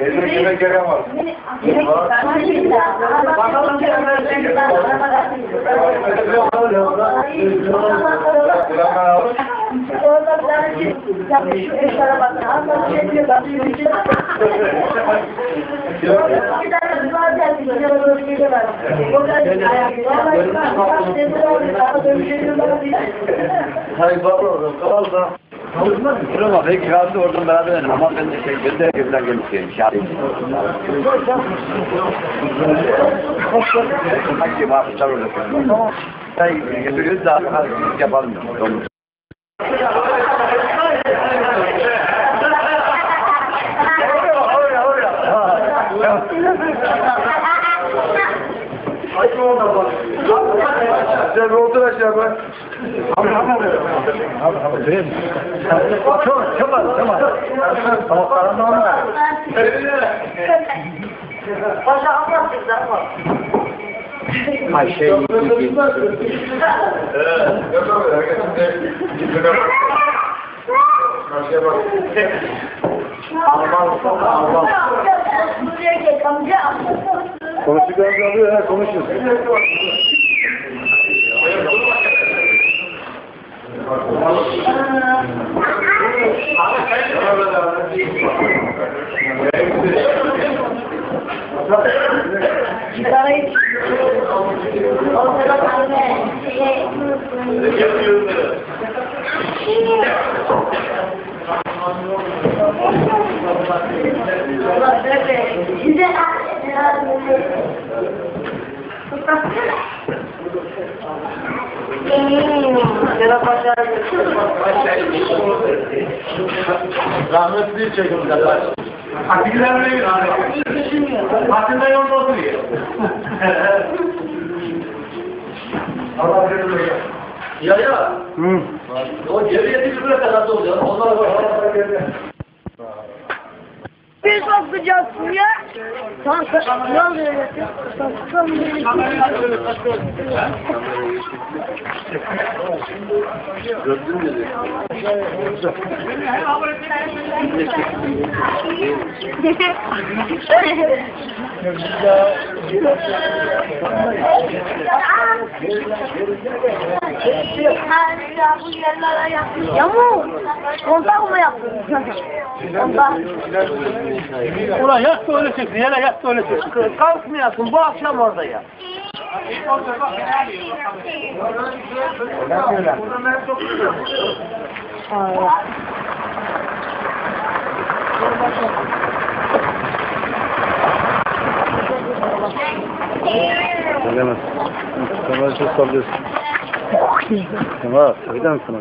Evde yemek gelen var. Selamlar abi. Orada bir tane şey yapmış, şu eşara bakın. Allah bir şey diyor, ben bir şey diyor. Bir tane duvar geldi, bir tane böyle bir şey var. O da ayakta. Vallahi ben, bak dedi, orada daha böyle bir şey diyorlar diye. Hayır baba orada kal da. Şurama ben kirası oradan beraber dedim ama ben de şey ben de evden gelmişim. Şahit. Hangi maaşlar orada? Tamam. Sen getiriyoruz da yapalım. Domuz. Sen bir otur aşağı be. Abi abi. Abi abi. Benim. Çok çok çok. Ama karanlığı mı? Paşa anlattı zaten. Ay şey. Karşıya bak. Alman Alman. Buraya geç amca. Konuşacağız alıyor ha konuşuyoruz. Parayı ortada kalmaya şey Size Rahmetli çekimde. Hakkılar ne Hakkında yolda oturuyor. Allah bilir. Ya ya. Hı. O geriye bir kadar olacak? Onlara bak. Bir bakacaksın ya. Kanka ne oluyor? Gördün mü? Yamu, kontak mı yaptın? Kontak. Ulan yat da öyle çeksin, yere yat da öyle. Kalkmayasın, bu akşam orada ya. Gelemez. Kamerayı çok sallıyorsun. Tamam, öyle misin?